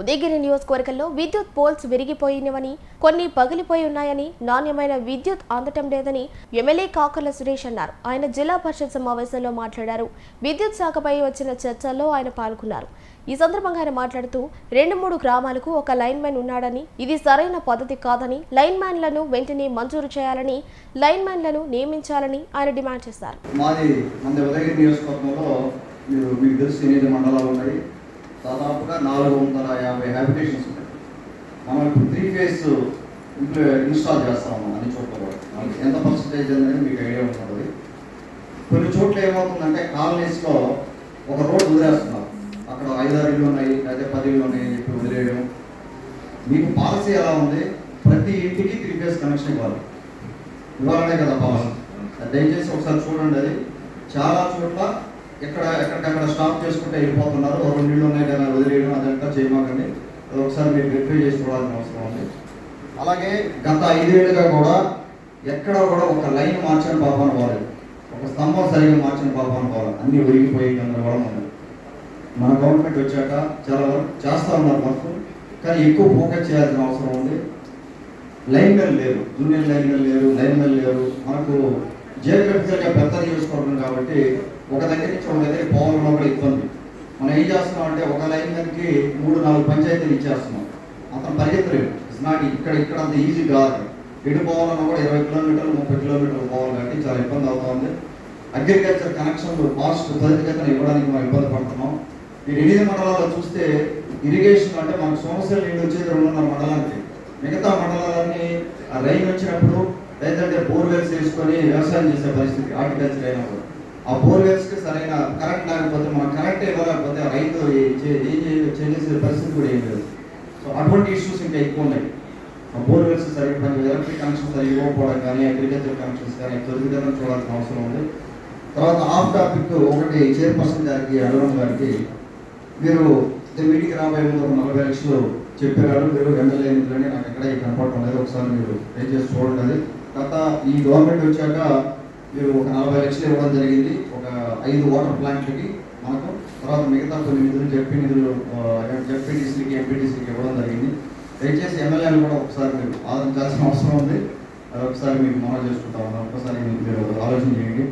ఉదయగిరి నియోజకవర్గంలో విద్యుత్ పోల్స్ విరిగిపోయినవని కొన్ని పగిలిపోయి ఉన్నాయని నాణ్యమైన విద్యుత్ అందటం లేదని ఎమ్మెల్యే కాకర్ల సురేష్ అన్నారు. ఆయన జిల్లా పరిషత్ సమావేశంలో మాట్లాడారు. విద్యుత్ శాఖపై వచ్చిన చర్చల్లో ఆయన పాల్గొన్నారు. ఈ సందర్భంగా ఆయన మాట్లాడుతూ రెండు మూడు గ్రామాలకు ఒక లైన్ మ్యాన్ ఉన్నాడని ఇది సరైన పద్ధతి కాదని లైన్ మ్యాన్లను వెంటనే మంజూరు చేయాలని లైన్ మ్యాన్లను నియమించాలని ఆయన డిమాండ్ చేశారు. మాది మన ఉదయగిరి నియోజకవర్గంలో మీరు మీకు తెలిసి ఎనిమిది మండలాలు ఉన్నాయి. దాదాపుగా నాలుగు వందల యాభై హ్యాబిటేషన్స్ ఉన్నాయి మనం ఇప్పుడు త్రీ ఫేస్ ఇన్స్టాల్ చేస్తాము అన్ని చోట్ల కూడా. మనకి ఎంత పర్సంటేజ్ అనేది మీకు ఐడియా ఉంటుంది. కొన్ని చోట్ల ఏమవుతుందంటే కాలనీస్లో ఒక రోడ్ వదిలేస్తున్నారు. అక్కడ ఐదారు ఇల్లు ఉన్నాయి లేదా పది ఇల్లు ఉన్నాయి అని చెప్పి వదిలేయడం. మీకు పాలసీ ఎలా ఉంది? ప్రతి ఇంటికి త్రీ ఫేస్ కనెక్షన్ ఇవ్వాలి. ఇవ్వాలనే కదా పాలసీ దయచేసి ఒకసారి చూడండి అది. చాలా చోట్ల ఎక్కడ ఎక్కడికక్కడ స్టాప్ చేసుకుంటే వెళ్ళిపోతున్నారు. ఒక రెండు ఇళ్ళు ఉన్నాయి కదా వదిలేయడం అదంతా చేయమాకండి. అది ఒకసారి మీరు వెరిఫై చేసుకోవాల్సిన చూడాల్సిన అవసరం ఉంది. అలాగే గత ఐదేళ్ళుగా కూడా ఎక్కడ కూడా ఒక లైన్ మార్చిన పాపాను పోలేదు. ఒక స్తంభం సరిగ్గా మార్చిన పాపాను పోలేదు. అన్ని ఒరిగిపోయి గందరగోళం ఉంది మన గవర్నమెంట్ వచ్చాక చాలా వరకు చేస్తూ ఉన్నారు వర్క్ కానీ ఎక్కువ ఫోకస్ చేయాల్సిన అవసరం ఉంది. లైన్ మెన్ లేరు. జూనియర్ లైన్ మెన్ లేరు లైన్ మెన్ లేరు. మనకు జియోగ్రఫికల్గా పెద్ద కాబట్టి ఒక దగ్గర నుంచి ఒక దగ్గర పోవాలన్నా కూడా ఇబ్బంది. మనం ఏం చేస్తున్నాం అంటే ఒక లైన్ దానికి మూడు నాలుగు పంచాయతీలు ఇచ్చేస్తున్నాం. అతను పరిగెత్తలేడు. ఇట్స్ నాట్ ఇక్కడ ఇక్కడ అంత ఈజీ కాదు. ఎటు పోవాలన్నా కూడా ఇరవై కిలోమీటర్లు ముప్పై కిలోమీటర్లు పోవాలి కాబట్టి చాలా ఇబ్బంది అవుతుంది అగ్రికల్చర్ కనెక్షన్లు ఫాస్ట్ త్వరితగతిన ఇవ్వడానికి మనం ఇబ్బంది పడుతున్నాం. ఈ ఎనిమిది మండలాల్లో చూస్తే ఇరిగేషన్ అంటే మనకు సంవత్సరాలు నీళ్ళు వచ్చేది రెండున్నర మండలానికి. మిగతా మండలాలన్నీ ఆ రైన్ వచ్చినప్పుడు లేదంటే బోర్వెల్స్ వేసుకొని వ్యవసాయం చేసే పరిస్థితి హార్టికల్చర్ అయినప్పుడు ఆ బోర్వెల్స్కి సరైన కరెంట్ లేకపోతే మనం కరెంట్ ఇవ్వలేకపోతే రైతు ఏం చేసే పరిస్థితి కూడా ఏం లేదు. సో అటువంటి ఇష్యూస్ ఇంకా ఎక్కువ ఉన్నాయి. ఆ బోర్వెల్స్ సరిగ్గా ఎలక్ట్రిక్ కనెక్షన్ సరిగ్గా ఇవ్వకపోవడం కానీ అగ్రికల్చర్ కనెక్షన్స్ కానీ త్వరితగతిన చూడాల్సిన అవసరం ఉంది. తర్వాత ఆఫ్ టాపిక్ ఒకటి చైర్పర్సన్ గారికి అడగడం గారికి మీరు మీటింగ్ రాబోయే ముందు ఒక నలభై లక్షలు చెప్పారు మీరు ఎమ్మెల్యే ఎన్నికలని నాకు ఎక్కడ కనపడటం లేదు. ఒకసారి మీరు దయచేసి చూడండి గత ఈ గవర్నమెంట్ వచ్చాక మీరు ఒక నలభై లక్షలు ఇవ్వడం జరిగింది. ఒక ఐదు వాటర్ ప్లాంట్లకి మనకు తర్వాత మిగతా కొన్ని నిధులు జడ్పీ నిధులు జెడ్పీటీసీకి ఎంపీటీసీకి ఇవ్వడం జరిగింది. దయచేసి ఎమ్మెల్యేలు కూడా ఒకసారి మీరు ఆలోచించాల్సిన అవసరం ఉంది. అది ఒకసారి మీకు మనం చేసుకుంటా ఉన్నాం. ఒకసారి మీరు ఆలోచన చేయండి.